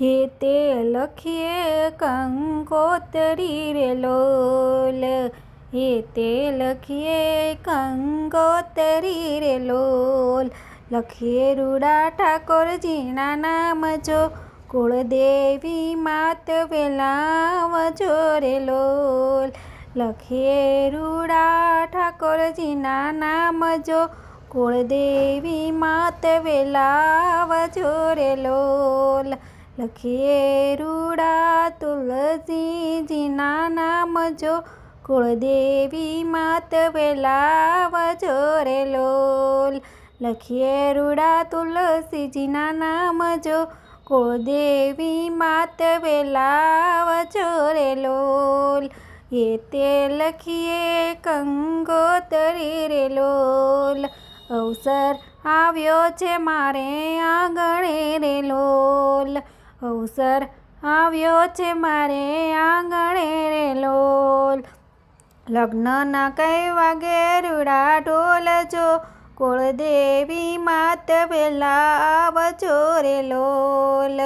હે તે લખીએ કંકોતરી રે લોલ. હે તે લખીએ કંકોતરી રે લોલ. લખીએ રૂડા ઠાકોરજીના નામ જો, કુળદેવી માત વેલાવજો રે લોલ. લખીએ રૂડા ઠાકોરજીના નામ જો, કુળદેવી માત વેલાવજો રે લોલ. લખીએ રૂડા તુલસીજીના નામ જો કુળદેવી માત વેલાવજો રે લોલ. લખીએ રૂડા તુલસીજીના નામ જો કુળદેવી માત વેલાવજો રે લોલ. એ તે લખીએ કંગોતરી રે લોલ. અવસર આવ્યો છે મારે આંગણે રે લોલ. અવસર આવ્યો છે મારે આંગણે રે લોલ. લગ્નના કઈ વાગે રૂડા ઢોલ જો, કુળદેવી માત વેલા આવજો રે લોલ.